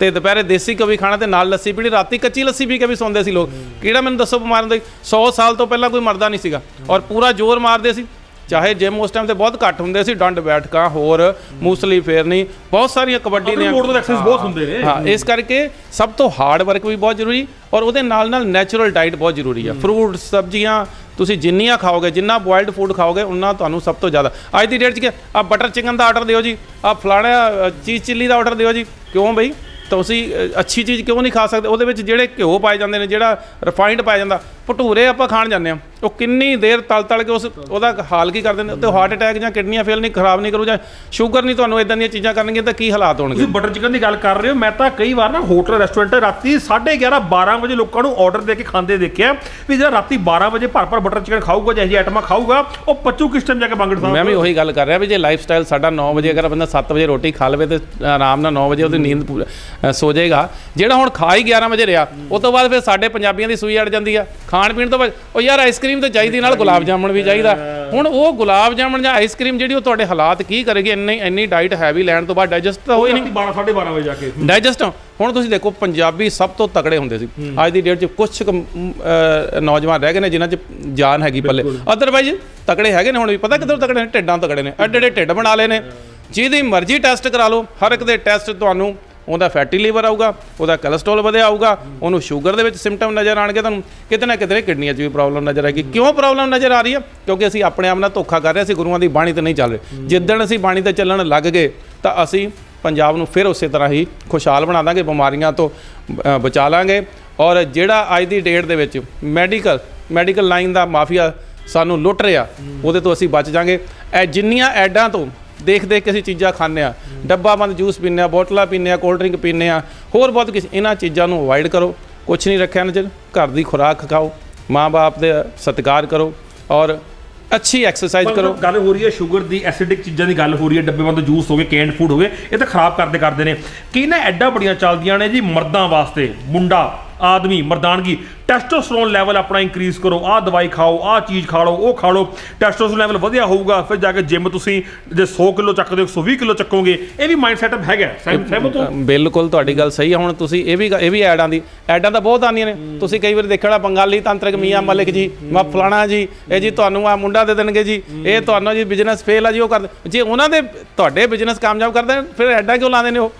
ਤੇ ਦੁਪਹਿਰੇ ਦੇਸੀ ਕਵੀ ਖਾਣਾ ਤੇ ਨਾਲ ਲੱਸੀ ਪੀਣੀ, ਰਾਤੀ ਕੱਚੀ ਲੱਸੀ ਪੀ ਕੇ ਵੀ ਸੌਂਦੇ ਸੀ ਲੋਕ। ਕਿਹੜਾ ਮੈਨੂੰ ਦੱਸੋ ਬਿਮਾਰ ਹੁੰਦਾ? 100 ਸਾਲ ਤੋਂ ਪਹਿਲਾਂ ਕੋਈ ਮਰਦਾ ਨਹੀਂ ਸੀਗਾ। ਔਰ ਪੂਰਾ ਜ਼ੋਰ ਮਾਰਦੇ ਸੀ। ਚਾਹੇ ਜਿਮ ਉਸ ਟਾਈਮ ਤੇ ਬਹੁਤ ਘੱਟ ਹੁੰਦੇ ਸੀ ਡੰਡ ਬੈਠਕਾਂ ਹੋਰ ਮੂਸਲੀ ਫੇਰਨੀ ਬਹੁਤ ਸਾਰੀਆਂ ਕਬੱਡੀ ਦੀਆਂ ਮੋਡ ਤੋਂ ਐਕਸਰਸਾਈਜ਼ ਬਹੁਤ ਹੁੰਦੇ ਨੇ। ਹਾਂ ਇਸ ਕਰਕੇ ਸਭ ਤੋਂ ਹਾਰਡ ਵਰਕ ਵੀ ਬਹੁਤ ਜ਼ਰੂਰੀ ਔਰ ਉਹਦੇ ਨਾਲ ਨਾਲ ਨੈਚੁਰਲ ਡਾਈਟ ਬਹੁਤ ਜ਼ਰੂਰੀ ਹੈ। ਫਰੂਟ ਸਬਜ਼ੀਆਂ ਤੁਸੀਂ ਜਿੰਨੀਆਂ ਖਾਓਗੇ ਜਿੰਨਾ ਬੋਇਲਡ ਫੂਡ ਖਾਓਗੇ ਉਨਾ ਤੁਹਾਨੂੰ ਸਭ ਤੋਂ ਜ਼ਿਆਦਾ। ਅੱਜ ਦੀ ਡੇਟ 'ਚ ਆ? ਬਟਰ ਚਿਕਨ ਦਾ ਆਰਡਰ ਦਿਓ ਜੀ ਆ ਫਲਾਣਾ ਚੀਜ਼ ਚਿੱਲੀ ਦਾ ਆਰਡਰ ਦਿਓ ਜੀ। ਕਿਉਂ ਬਈ? ਤੁਸੀਂ ਅੱਛੀ ਚੀਜ਼ ਕਿਉਂ ਨਹੀਂ ਖਾ ਸਕਦੇ? ਉਹਦੇ ਵਿੱਚ ਜਿਹੜੇ ਘਿਓ ਪਾਏ ਜਾਂਦੇ ਨੇ ਜਿਹੜਾ ਰਿਫਾਈਨਡ ਪਾਇਆ ਜਾਂਦਾ ਭਟੂਰੇ ਆਪਾਂ ਖਾਣ ਜਾਂਦੇ ਆ ਉਹ ਕਿੰਨੀ ਦੇਰ ਤਲ ਤਲ ਕੇ ਉਸ ਉਹਦਾ ਹਾਲ ਕੀ ਕਰਦੇ ਨੇ ਤੇ ਹਾਰਟ ਅਟੈਕ ਜਾਂ ਕਿਡਨੀਆਂ ਫੇਲ ਨਹੀਂ ਖਰਾਬ ਨਹੀਂ ਕਰੂ ਜਾਂ ਸ਼ੂਗਰ ਨਹੀਂ ਤੁਹਾਨੂੰ ਇਦਾਂ ਦੀਆਂ ਚੀਜ਼ਾਂ ਕਰਨਗੀਆਂ ਤਾਂ ਕੀ ਹਾਲਾਤ ਹੋਣਗੇ? ਤੁਸੀਂ ਬਟਰ ਚਿਕਨ ਦੀ ਗੱਲ ਕਰ ਰਹੇ ਹੋ। ਮੈਂ ਤਾਂ ਕਈ ਵਾਰ ਨਾ ਹੋਟਲ ਰੈਸਟੋਰੈਂਟ ਰਾਤੀ 11:30 12 ਵਜੇ ਲੋਕਾਂ ਨੂੰ ਆਰਡਰ ਦੇ ਕੇ ਖਾਂਦੇ ਦੇਖਿਆ ਵੀ ਜਿਹੜਾ ਰਾਤੀ 12 ਵਜੇ ਭਰ ਭਰ ਬਟਰ ਚਿਕਨ ਖਾਊਗਾ ਜਾਂ ਜੀ ਆਈਟਮਾਂ ਖਾਊਗਾ ਉਹ ਪੱਚੂ ਕਿਸ ਟਾਈਮ ਜਾ ਕੇ ਬੰਗੜ ਸਾਹਿਬ ਮੈਂ ਵੀ ਉਹੀ ਗੱਲ ਕਰ ਰਿਹਾ ਵੀ ਜੇ ਲਾਈਫ ਸਟਾਈਲ ਸਾਡਾ 9 ਵਜੇ ਅਗਰ ਬੰਦਾ 7 ਵਜੇ ਰੋਟੀ ਖਾ ਲਵੇ ਤੇ ਆਰਾਮ ਨਾਲ 9 ਵਜੇ ਉਹਦੀ ਨੀਂਦ ਸੋ ਜਾਏਗਾ। ਜਿਹੜਾ ਹੁਣ ਖਾ ਹੀ 11 ਵਜੇ ਰਿਹਾ ਉਸ ਤੋਂ ਬਾਅਦ ਫਿਰ ਸਾਡੇ ਪੰਜਾਬੀਆਂ ਦੀ ਸੂਈ ਅੜ ਜਾਂਦੀ ਆ। ਖਾਣ ਪੀਣ ਤੋਂ ਬਾਅਦ ਉਹ ਯਾਰ ਆਈਸਕ੍ਰੀਮ ਤਾਂ ਚਾਹੀਦੀ ਨਾਲ ਗੁਲਾਬ ਜਾਮਣ ਵੀ ਚਾਹੀਦਾ। ਹੁਣ ਉਹ ਗੁਲਾਬ ਜਾਮਣ ਜਾਂ ਆਈਸਕ੍ਰੀਮ ਜਿਹੜੀ ਉਹ ਤੁਹਾਡੇ ਹਾਲਾਤ ਕੀ ਕਰੇਗੀ? ਇੰਨੀ ਇੰਨੀ ਡਾਈਟ ਹੈਵੀ ਲੈਣ ਤੋਂ ਬਾਅਦ ਡਾਈਜੈਸਟ ਤਾਂ ਹੋਈ ਨਹੀਂ। 12 12:30 ਵਜੇ ਜਾ ਕੇ। ਡਾਈਜੈਸਟ ਹੁਣ ਤੁਸੀਂ ਦੇਖੋ ਪੰਜਾਬੀ ਸਭ ਤੋਂ ਤਕੜੇ ਹੁੰਦੇ ਸੀ। ਅੱਜ ਦੀ ਡੇਟ 'ਚ ਕੁਝ ਨੌਜਵਾਨ ਰਹਿ ਗਏ ਨੇ ਜਿਨ੍ਹਾਂ 'ਚ ਜਾਨ ਹੈਗੀ ਪੱਲੇ। ਅਦਰਵਾਈਜ਼ ਤਕੜੇ ਹੈਗੇ ਨੇ ਹੁਣ ਵੀ। ਪਤਾ ਕਿੱਧਰੋਂ ਤਕੜੇ ਨੇ? ਢਿੱਡਾਂ ਤਕੜੇ ਨੇ। ਐਡੇ ਐਡੇ ਢਿੱਡ ਬਣਾ ਲਏ ਨੇ। ਜਿਹਦੀ ਮਰਜ਼ੀ ਟੈਸਟ ਕਰਾ ਲਓ। ਹਰ ਇੱਕ ਦੇ ਟੈਸਟ ਤੁਹਾਨੂੰ ਉਹਦਾ ਫੈਟੀ ਲੀਵਰ ਆਊਗਾ ਉਹਦਾ ਕੋਲੇਸਟ੍ਰੋਲ ਵਧਿਆ ਆਊਗਾ ਉਹਨੂੰ ਸ਼ੂਗਰ ਦੇ ਵਿੱਚ ਸਿੰਪਟਮ ਨਜ਼ਰ ਆਣਗੇ ਤੁਹਾਨੂੰ ਕਿਤੇ ਨਾ ਕਿਤੇ ਕਿਡਨੀਆਂ 'ਚ ਵੀ ਪ੍ਰੋਬਲਮ ਨਜ਼ਰ ਆਏਗੀ। ਕਿਉਂ ਪ੍ਰੋਬਲਮ ਨਜ਼ਰ ਆ ਰਹੀ ਹੈ ਕਿਉਂਕਿ ਅਸੀਂ ਆਪਣੇ ਆਪ ਨਾਲ ਧੋਖਾ ਕਰ ਰਹੇ ਅਸੀਂ ਗੁਰੂਆਂ ਦੀ ਬਾਣੀ ਤੇ ਨਹੀਂ ਚੱਲ ਰਹੇ। ਜਿੱਦਣ ਅਸੀਂ ਬਾਣੀ ਤੇ ਚੱਲਣ ਲੱਗ ਗਏ ਤਾਂ ਅਸੀਂ ਪੰਜਾਬ ਨੂੰ ਫਿਰ ਉਸੇ ਤਰ੍ਹਾਂ ਹੀ ਖੁਸ਼ਹਾਲ ਬਣਾ ਦਾਂਗੇ ਬਿਮਾਰੀਆਂ ਤੋਂ ਬਚਾ ਲਾਂਗੇ। ਔਰ ਜਿਹੜਾ ਅੱਜ ਦੀ ਡੇਟ ਦੇ ਵਿੱਚ ਮੈਡੀਕਲ ਮੈਡੀਕਲ ਲਾਈਨ ਦਾ ਮਾਫੀਆ ਸਾਨੂੰ ਲੁੱਟ ਰਿਹਾ ਉਹਦੇ ਤੋਂ ਅਸੀਂ ਬਚ ਜਾਾਂਗੇ। ਇਹ ਜਿੰਨੀਆਂ ਐਡਾਂ ਤੋਂ ਦੇਖ ਦੇਖ ਕੇ ਅਸੀਂ ਚੀਜ਼ਾਂ ਖਾਂਦੇ ਆ ਡੱਬਾ ਬੰਦ ਜੂਸ ਪੀਂਦੇ ਆ ਬੋਤਲਾਂ ਪੀਂਦੇ ਆ ਕੋਲਡ ਡਰਿੰਕ ਪੀਂਦੇ ਆ ਹੋਰ ਬਹੁਤ ਕੁਝ ਇਹਨਾਂ ਚੀਜ਼ਾਂ ਨੂੰ ਅਵੋਇਡ ਕਰੋ। ਕੁਝ ਨਹੀਂ ਰੱਖਿਆ ਨਜ਼ਰ ਘਰ ਦੀ ਖੁਰਾਕ ਖਾਓ। ਮਾਂ-ਬਾਪ ਦੇ ਸਤਿਕਾਰ ਕਰੋ ਔਰ ਅੱਛੀ ਐਕਸਰਸਾਈਜ਼ ਕਰੋ। ਗੱਲ ਹੋ ਰਹੀ ਹੈ ਸ਼ੂਗਰ ਦੀ ਐਸਿਡਿਕ ਚੀਜ਼ਾਂ ਦੀ ਗੱਲ ਹੋ ਰਹੀ ਹੈ ਡੱਬੇਬੰਦ ਜੂਸ ਹੋ ਗਏ ਕੈਂਡ ਫੂਡ ਹੋ ਗਏ ਇਹ ਤਾਂ ਖਰਾਬ ਕਰਦੇ ਕਰਦੇ ਨੇ। ਕੀ ਨਾ ਐਡਾ ਬੜੀਆਂ ਚੱਲਦੀਆਂ ਨੇ ਜੀ ਮਰਦਾਂ ਵਾਸਤੇ ਮੁੰਡਾ। ਆਦਮੀ ਮਰਦਾਨਗੀ। ਟੈਸਟੋਸਟੇਰੋਨ ਲੈਵਲ ਆਪਣਾ ਇੰਕਰੀਜ਼ ਕਰੋ। ਆਹ ਦਵਾਈ ਖਾਓ ਆਹ ਚੀਜ਼ ਖਾ ਲਓ ਉਹ ਖਾ ਲਓ। ਟੈਸਟੋਸਟੇਰੋਨ ਲੈਵਲ ਵਧੀਆ ਹੋਊਗਾ ਫਿਰ ਜਾ ਕੇ ਜਿਮ ਤੁਸੀਂ ਜੇ 100 ਕਿਲੋ ਚੱਕਦੇ ਹੋ 120 ਕਿਲੋ ਚੱਕੋਗੇ ਇਹ ਵੀ ਮਾਈਂਡ ਸੈਟਅਪ ਹੈਗਾ। ਸਹਿਮ- ਸਹਿਮਤ ਹੋ? ਬਿਲਕੁਲ ਤੁਹਾਡੀ ਗੱਲ ਸਹੀ ਹੈ ਹੁਣ ਤੁਸੀਂ ਇਹ ਵੀ ਇਹ ਵੀ ਐਡਾਂ ਦੀ ਐਡਾਂ ਤਾਂ ਬਹੁਤ ਆਉਂਦੀਆਂ ਨੇ। ਤੁਸੀਂ ਕਈ ਵਾਰ ਦੇਖਣਾ ਬੰਗਾਲੀ ਤੰਤਰਿਕ ਮੀਆਂ ਮਲਿਕ ਜੀ ਮੈਂ ਫਲਾਣਾ ਜੀ ਇਹ ਜੀ ਤੁਹਾਨੂੰ ਆ ਮੁੰਡਾ ਦੇ ਦੇਣਗੇ ਜੀ। ਇਹ ਤੁਹਾਨੂੰ ਜੀ ਬਿਜ਼ਨਸ ਫੇਲ ਆ ਜੀ ਉਹ ਕਰਦੇ ਜੇ ਉਹਨਾਂ ਦੇ ਤੁਹਾਡੇ ਬਿਜ਼ਨਸ ਕਾਮਯਾਬ ਕਰਦੇ ਫਿਰ ਐਡਾਂ ਕਿਉਂ ਲਾਉਂਦੇ ਨੇ ਉਹ?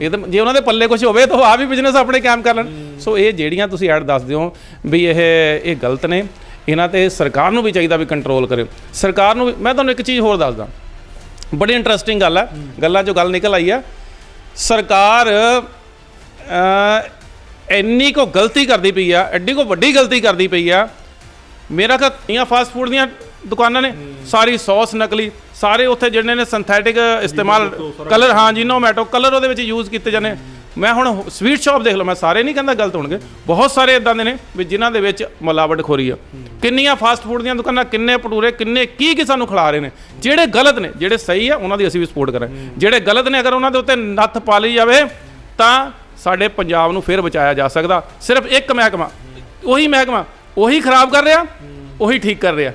ਇਹ ਤਾਂ ਜੇ ਉਹਨਾਂ ਦੇ ਪੱਲੇ ਕੁਝ ਹੋਵੇ ਤਾਂ ਉਹ ਆ ਵੀ ਬਿਜ਼ਨਸ ਆਪਣੇ ਕਾਇਮ ਕਰ ਲੈਣ। ਸੋ ਇਹ ਜਿਹੜੀਆਂ ਤੁਸੀਂ ਐਡ ਦੱਸਦੇ ਹੋ ਵੀ ਇਹ ਇਹ ਗਲਤ ਨੇ। ਇਹਨਾਂ ਤੇ ਸਰਕਾਰ ਨੂੰ ਵੀ ਚਾਹੀਦਾ ਵੀ ਕੰਟਰੋਲ ਕਰੇ। ਸਰਕਾਰ ਨੂੰ ਮੈਂ ਤੁਹਾਨੂੰ ਇੱਕ ਚੀਜ਼ ਹੋਰ ਦੱਸਦਾ। ਬੜੀ ਇੰਟਰਸਟਿੰਗ ਗੱਲ ਹੈ। ਗੱਲਾਂ 'ਚੋਂ ਗੱਲ ਨਿਕਲ ਆਈ ਆ। ਸਰਕਾਰ ਇੰਨੀ ਕੋ ਗਲਤੀ ਕਰਦੀ ਪਈ ਆ ਐਡੀ ਕੋ ਵੱਡੀ ਗਲਤੀ ਕਰਦੀ ਪਈ ਆ। ਮੇਰਾ ਖਿਆਲ ਫਾਸਟ ਫੂਡ ਦੀਆਂ ਦੁਕਾਨਾਂ ਨੇ। ਸਾਰੀ ਸੌਸ ਨਕਲੀ। ਸਾਰੇ ਉੱਥੇ ਜਿਹੜੇ ਨੇ ਸਿੰਥੈਟਿਕ ਇਸਤੇਮਾਲ ਕਲਰ ਹਾਂ ਜੀਨੋਮੈਟੋ ਕਲਰ ਉਹਦੇ ਵਿੱਚ ਯੂਜ਼ ਕੀਤੇ ਜਾਂਦੇ ਮੈਂ ਹੁਣ ਸਵੀਟ ਸ਼ਾਪ ਦੇਖ ਲਓ ਮੈਂ ਸਾਰੇ ਨਹੀਂ ਕਹਿੰਦਾ ਗਲਤ ਹੋਣਗੇ। ਬਹੁਤ ਸਾਰੇ ਇਦਾਂ ਦੇ ਨੇ ਵੀ ਜਿਨ੍ਹਾਂ ਦੇ ਵਿੱਚ ਮਿਲਾਵਟ ਖੋਰੀ ਆ। ਕਿੰਨੀਆਂ ਫਾਸਟ ਫੂਡ ਦੀਆਂ ਦੁਕਾਨਾਂ ਕਿੰਨੇ ਭਟੂਰੇ ਕਿੰਨੇ ਕੀ ਕੀ ਸਾਨੂੰ ਖਿਲਾ ਰਹੇ ਨੇ। ਜਿਹੜੇ ਗਲਤ ਨੇ ਜਿਹੜੇ ਸਹੀ ਆ ਉਹਨਾਂ ਦੀ ਅਸੀਂ ਵੀ ਸਪੋਰਟ ਕਰਾਂਗੇ। ਜਿਹੜੇ ਗਲਤ ਨੇ ਅਗਰ ਉਹਨਾਂ ਦੇ ਉੱਤੇ ਨੱਥ ਪਾ ਲਈ ਜਾਵੇ ਤਾਂ ਸਾਡੇ ਪੰਜਾਬ ਨੂੰ ਫਿਰ ਬਚਾਇਆ ਜਾ ਸਕਦਾ। ਸਿਰਫ ਇੱਕ ਮਹਿਕਮਾ ਉਹੀ ਮਹਿਕਮਾ ਉਹੀ ਖਰਾਬ ਕਰ ਰਿਹਾ ਉਹੀ ਠੀਕ ਕਰ ਰਿਹਾ।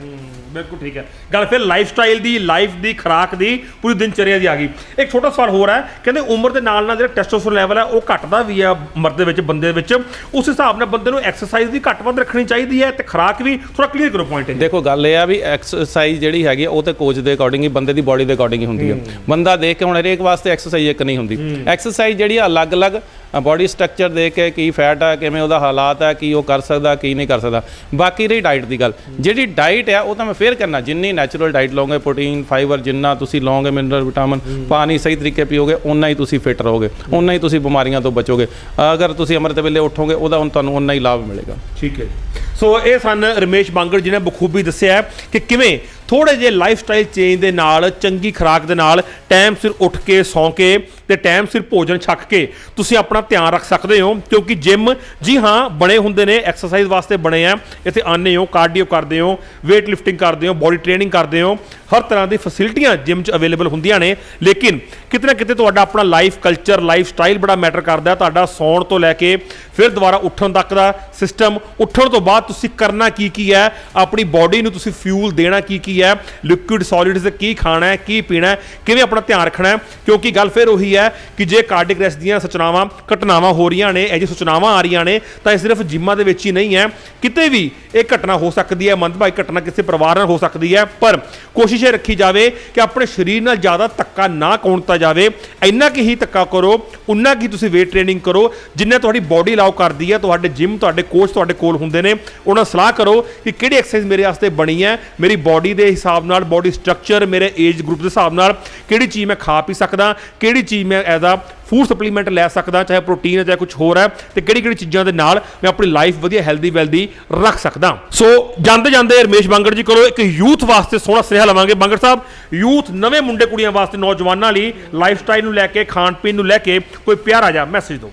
ਬਿਲਕੁਲ ਠੀਕ ਹੈ। ਗੱਲ ਫਿਰ ਲਾਈਫ ਸਟਾਈਲ ਦੀ ਲਾਈਫ ਦੀ ਖੁਰਾਕ ਦੀ ਪੂਰੀ ਦਿਨਚਰਿਆ ਦੀ ਆ ਗਈ। ਇੱਕ ਛੋਟਾ ਸਵਾਲ ਹੋਰ ਹੈ ਕਹਿੰਦੇ ਉਮਰ ਦੇ ਨਾਲ ਨਾਲ ਜਿਹੜਾ ਟੈਸਟੋਸਟੇਰੋਨ ਲੈਵਲ ਹੈ ਉਹ ਘਟਦਾ ਵੀ ਹੈ ਮਰਦ ਦੇ ਵਿੱਚ ਬੰਦੇ ਦੇ ਵਿੱਚ। ਉਸ ਹਿਸਾਬ ਨਾਲ ਬੰਦੇ ਨੂੰ ਐਕਸਰਸਾਈਜ਼ ਦੀ ਘੱਟ ਵੱਧ ਰੱਖਣੀ ਚਾਹੀਦੀ ਹੈ ਤੇ ਖੁਰਾਕ ਵੀ ਥੋੜਾ ਕਲੀਅਰ ਕਰੋ ਪੁਆਇੰਟ ਇਹ। ਦੇਖੋ ਗੱਲ ਇਹ ਆ ਵੀ ਐਕਸਰਸਾਈਜ਼ ਜਿਹੜੀ ਹੈਗੀ ਉਹ ਤੇ ਕੋਚ ਦੇ ਅਕੋਰਡਿੰਗ ਹੀ ਬੰਦੇ ਦੀ ਬਾਡੀ ਦੇ ਅਕੋਰਡਿੰਗ ਹੀ ਹੁੰਦੀ ਆ। ਬੰਦਾ ਦੇਖ ਕੇ ਹੁਣ ਹਰੇਕ ਵਾਸਤੇ ਐਕਸਰਸਾਈਜ਼ ਇੱਕ ਨਹੀਂ ਹੁੰਦੀ। ਐਕਸਰਸਾਈਜ਼ ਜਿਹੜੀ ਆ ਅਲੱਗ-ਅਲੱਗ ਬਾਡੀ ਸਟਰਕਚਰ ਦੇਖ ਕੇ ਕੀ ਫੈਟ ਆ, ਕਿਵੇਂ ਉਹਦਾ ਹਾਲਾਤ ਆ, ਕੀ ਉਹ ਕਰ ਸਕਦਾ, ਕੀ ਨਹੀਂ ਕਰ ਸਕਦਾ। ਬਾਕੀ ਰਹੀ ਡਾਈਟ ਦੀ ਗੱਲ। ਜਿਹੜੀ ਡਾਈਟ ਆ, ਉਹ ਤਾਂ ਮੈਂ ਫੇਰ ਕਰਨਾ। ਜਿੰਨੀ ਨੈਚੁਰਲ ਡਾਈਟ ਲਓਗੇ ਪ੍ਰੋਟੀਨ ਫਾਈਬਰ ਜਿੰਨਾ ਤੁਸੀਂ ਲਓਗੇ ਮਿਨਰਲ ਵਿਟਾਮਿਨ ਪਾਣੀ ਸਹੀ ਤਰੀਕੇ ਪੀਓਗੇ ਉਨਾ ਹੀ ਤੁਸੀਂ ਫਿਟ ਰਹੋਗੇ। ਉਨਾ ਹੀ ਤੁਸੀਂ ਬਿਮਾਰੀਆਂ ਤੋਂ ਬਚੋਗੇ। ਅਗਰ ਤੁਸੀਂ ਅੰਮ੍ਰਿਤ ਵੇਲੇ ਉੱਠੋਗੇ, ਉਹਦਾ ਹੁਣ ਤੁਹਾਨੂੰ ਉਨਾ ਹੀ ਲਾਭ ਮਿਲੇਗਾ। ਠੀਕ ਹੈ ਜੀ। ਸੋ ਇਹ ਸਨ ਰਮੇਸ਼ ਬਾਂਗੜ ਜੀ ਨੇ ਬਖੂਬੀ ਦੱਸਿਆ ਕਿ ਕਿਵੇਂ ਥੋੜੇ ਜਿਹੇ ਲਾਈਫ ਸਟਾਈਲ ਚੇਂਜ ਦੇ ਨਾਲ, ਚੰਗੀ ਖੁਰਾਕ ਦੇ ਨਾਲ ਟਾਈਮ ਸਿਰ ਉੱਠ ਕੇ, ਸੌਂ ਕੇ ਤੇ ਟਾਈਮ ਸਿਰ ਭੋਜਨ ਛੱਕ ਕੇ ਤੁਸੀਂ ਆਪਣਾ ਧਿਆਨ ਰੱਖ ਸਕਦੇ ਹੋ। ਕਿਉਂਕਿ ਜਿਮ ਜੀ ਹਾਂ, ਬਣੇ ਹੁੰਦੇ ਨੇ ਐਕਸਰਸਾਈਜ਼ ਵਾਸਤੇ ਬਣੇ ਆ। ਇੱਥੇ ਆਨੇ ਹੋ ਕਾਰਡੀਓ ਕਰਦੇ ਹੋ, weight lifting ਕਰਦੇ ਹੋ ਬੋਡੀ ਟ੍ਰੇਨਿੰਗ ਕਰਦੇ ਹੋ। ਹਰ ਤਰ੍ਹਾਂ ਦੀ ਫੈਸਿਲਿਟੀਆਂ ਜਿਮ 'ਚ ਅਵੇਲੇਬਲ ਹੁੰਦੀਆਂ ਨੇ। ਲੇਕਿਨ ਕਿਤੇ ਨਾ ਕਿਤੇ ਤੁਹਾਡਾ ਆਪਣਾ ਲਾਈਫ ਕਲਚਰ ਲਾਈਫ ਸਟਾਈਲ ਬੜਾ ਮੈਟਰ ਕਰਦਾ। ਤੁਹਾਡਾ ਸੌਣ ਤੋਂ ਲੈ ਕੇ ਫਿਰ ਦੁਬਾਰਾ ਉੱਠਣ ਤੱਕ ਦਾ ਸਿਸਟਮ ਉੱਠਣ ਤੋਂ ਬਾਅਦ ਤੁਸੀਂ ਕਰਨਾ ਕੀ ਕੀ ਹੈ? ਆਪਣੀ ਬਾਡੀ ਨੂੰ ਤੁਸੀਂ ਫਿਊਲ ਦੇਣਾ ਕੀ ਕੀ ਹੈ ਲਿਕੁਇਡ ਸੋਲਿਡਸ ਕੀ ਖਾਣਾ ਹੈ, ਕੀ ਪੀਣਾ ਹੈ, ਕਿਵੇਂ ਆਪਣਾ ਧਿਆਨ ਰੱਖਣਾ ਹੈ, ਕਿਉਂਕਿ ਗੱਲ ਫਿਰ ਉਹੀ ਹੈ ਕਿ ਜੇ ਕਾਰਡਿਕ ਰੈਸਟ ਦੀਆਂ ਸੂਚਨਾਵਾਂ, ਘਟਨਾਵਾਂ ਹੋ ਰਹੀਆਂ ਨੇ, ਇਹ ਜਿਹੀ ਸੂਚਨਾਵਾਂ ਆ ਰਹੀਆਂ ਨੇ, ਤਾਂ ਇਹ ਸਿਰਫ ਜਿੰਮਾਂ ਦੇ ਵਿੱਚ ਹੀ ਨਹੀਂ ਹੈ। ਕਿਤੇ ਵੀ ਇਹ ਘਟਨਾ ਹੋ ਸਕਦੀ ਹੈ, ਮੰਦਭਾਗੀ ਘਟਨਾ ਕਿਸੇ ਪਰਿਵਾਰ ਨਾਲ ਹੋ ਸਕਦੀ ਹੈ, ਪਰ ਕੋਸ਼ਿਸ਼ ਇਹ ਰੱਖੀ ਜਾਵੇ ਕਿ ਆਪਣੇ ਸਰੀਰ ਨਾਲ ਜ਼ਿਆਦਾ ਧੱਕਾ ਨਾ ਕੌਣਤਾ ਜਾਵੇ। ਇੰਨਾ ਕਿ ਹੀ ਧੱਕਾ ਕਰੋ, ਉਨਾ ਕੀ ਤੁਸੀਂ weight ਟ੍ਰੇਨਿੰਗ ਕਰੋ, ਜਿੰਨਾ ਤੁਹਾਡੀ ਬਾਡੀ ਅਲਾਉ ਕਰਦੀ ਹੈ, ਤੁਹਾਡੇ ਜਿਮ ਤੁਹਾਡੇ ਕੋਚ ਤੁਹਾਡੇ ਕੋਲ ਹੁੰਦੇ ਨੇ, ਉਹਨਾਂ ਸਲਾਹ ਕਰੋ ਕਿ ਕਿਹੜੀ ਐਕਸਰਸਾਈਜ਼ ਮੇਰੇ ਵਾਸਤੇ ਬਣੀ ਹੈ, ਮੇਰੀ ਬਾਡੀ ਦੇ ਹਿਸਾਬ ਨਾਲ ਬਾਡੀ ਸਟਰਕਚਰ ਮੇਰੇ ਏਜ ਗਰੁੱਪ ਦੇ ਹਿਸਾਬ ਨਾਲ, ਕਿਹੜੀ ਚੀਜ਼ ਮੈਂ ਖਾ ਪੀ ਸਕਦਾ, ਕਿਹੜੀ ਚੀਜ਼ ਮੈਂ ਐਜ਼ ਆ ਫੂਡ ਸਪਲੀਮੈਂਟ ਲੈ ਸਕਦਾ, ਚਾਹੇ ਪ੍ਰੋਟੀਨ ਹੈ, ਚਾਹੇ ਕੁਝ ਹੋਰ ਹੈ, ਤੇ ਕਿਹੜੀ ਕਿਹੜੀ ਚੀਜ਼ਾਂ ਦੇ ਨਾਲ ਮੈਂ ਆਪਣੀ ਲਾਈਫ ਵਧੀਆ ਹੈਲਦੀ ਵੈਲਦੀ ਰੱਖ ਸਕਦਾ। ਸੋ ਜਾਂਦੇ ਜਾਂਦੇ ਰਮੇਸ਼ ਬਾਂਗੜ ਜੀ ਕੋਲੋਂ ਇੱਕ ਯੂਥ ਵਾਸਤੇ ਸੋਹਣਾ ਸੁਨੇਹਾ ਲਵਾਂਗੇ। ਬਾਂਗੜ ਸਾਹਿਬ ਯੂਥ ਨਵੇਂ ਮੁੰਡੇ ਕੁੜੀਆਂ ਵਾਸਤੇ, ਨੌਜਵਾਨਾਂ ਲਈ ਲਾਈਫ ਸਟਾਈਲ ਨੂੰ ਲੈ ਕੇ ਖਾਣ ਪੀਣ ਨੂੰ ਲੈ ਕੇ ਕੋਈ ਪਿਆਰਾ ਜਿਹਾ ਮੈਸੇਜ ਦਿਓ।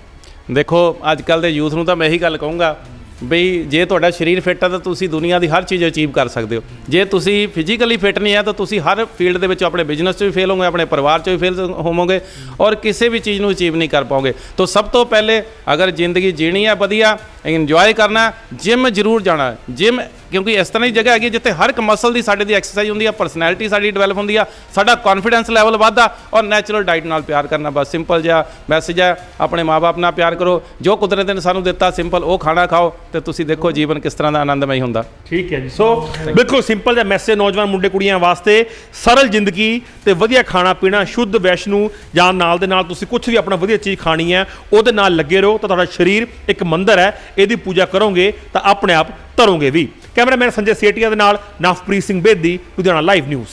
ਦੇਖੋ ਅੱਜ ਕੱਲ ਦੇ ਯੂਥ ਨੂੰ ਤਾਂ ਮੈਂ ਇਹੀ ਗੱਲ ਕਹੂੰਗਾ ਬਈ ਜੇ ਤੁਹਾਡਾ ਸਰੀਰ ਫਿੱਟ ਹੈ ਤਾਂ ਤੁਸੀਂ ਦੁਨੀਆ ਦੀ ਹਰ ਚੀਜ਼ ਅਚੀਵ ਕਰ ਸਕਦੇ ਹੋ। ਜੇ ਤੁਸੀਂ ਫਿਜ਼ੀਕਲੀ ਫਿੱਟ ਨਹੀਂ ਹੈ ਤਾਂ ਤੁਸੀਂ ਹਰ ਫੀਲਡ ਦੇ ਵਿੱਚ ਆਪਣੇ ਬਿਜ਼ਨਸ 'ਚ ਵੀ ਫੇਲ ਹੋਵੋਗੇ, ਆਪਣੇ ਪਰਿਵਾਰ 'ਚ ਵੀ ਫੇਲ ਹੋਵੋਗੇ ਔਰ ਕਿਸੇ ਵੀ ਚੀਜ਼ ਨੂੰ ਅਚੀਵ ਨਹੀਂ ਕਰ ਪਾਓਗੇ। ਤਾਂ ਸਭ ਤੋਂ ਪਹਿਲੇ ਅਗਰ ਜ਼ਿੰਦਗੀ ਜੀਣੀ ਹੈ ਵਧੀਆ ਇੰਜੋਏ ਕਰਨਾ ਜਿਮ ਜ਼ਰੂਰ ਜਾਣਾ। ਜਿਮ ਕਿਉਂਕਿ ਇਸ ਤਰ੍ਹਾਂ ਦੀ ਜਗ੍ਹਾ ਹੈਗੀ ਜਿੱਥੇ ਹਰ ਇੱਕ ਮਸਲ ਦੀ ਸਾਡੇ ਦੀ ਐਕਸਰਸਾਈਜ਼ ਹੁੰਦੀ ਆ ਪਰਸਨੈਲਿਟੀ ਸਾਡੀ ਡਿਵੈਲਪ ਹੁੰਦੀ ਆ, ਸਾਡਾ ਕੌਨਫੀਡੈਂਸ ਲੈਵਲ ਵੱਧਦਾ ਔਰ ਨੈਚੁਰਲ ਡਾਈਟ ਨਾਲ ਪਿਆਰ ਕਰਨਾ ਬਸ ਸਿੰਪਲ ਜਿਹਾ ਮੈਸੇਜ ਹੈ। ਆਪਣੇ ਮਾਪੇ ਨਾਲ ਪਿਆਰ ਕਰੋ, ਜੋ ਕੁਦਰਤ ਨੇ ਸਾਨੂੰ ਦਿੱਤਾ ਸਿੰਪਲ ਉਹ ਖਾਣਾ ਖਾਓ ਤੇ ਤੁਸੀਂ ਦੇਖੋ ਜੀਵਨ ਕਿਸ ਤਰ੍ਹਾਂ ਦਾ ਆਨੰਦਮਈ ਹੁੰਦਾ। ਠੀਕ ਹੈ ਜੀ। ਸੋ ਬਿਲਕੁਲ ਸਿੰਪਲ ਜਿਹਾ ਮੈਸੇਜ ਨੌਜਵਾਨ ਮੁੰਡੇ ਕੁੜੀਆਂ ਵਾਸਤੇ, ਸਰਲ ਜ਼ਿੰਦਗੀ ਤੇ ਵਧੀਆ ਖਾਣਾ ਪੀਣਾ, ਸ਼ੁੱਧ ਵੈਸ਼ਨੂੰ ਜਾਂ ਨਾਲ ਦੇ ਨਾਲ ਤੁਸੀਂ ਕੁਝ ਵੀ ਆਪਣਾ ਵਧੀਆ ਚੀਜ਼ ਖਾਣੀ ਹੈ, ਉਹਦੇ ਨਾਲ ਲੱਗੇ ਰਹੋ ਤਾਂ ਤੁਹਾਡਾ ਸਰੀਰ ਇੱਕ ਮੰਦਰ ਹੈ। ਇਹਦੀ ਪੂਜਾ ਕਰੋਗੇ ਤਾਂ ਆਪਣੇ ਆਪ ਤਰੋਗੇ ਵੀ। ਕੈਮਰਾਮੈਨ ਸੰਜੇ ਸੇਟੀਆ ਦੇ ਨਾਲ ਨਵਪ੍ਰੀਤ ਸਿੰਘ ਬੇਦੀ, ਲੁਧਿਆਣਾ ਲਾਈਵ ਨਿਊਜ਼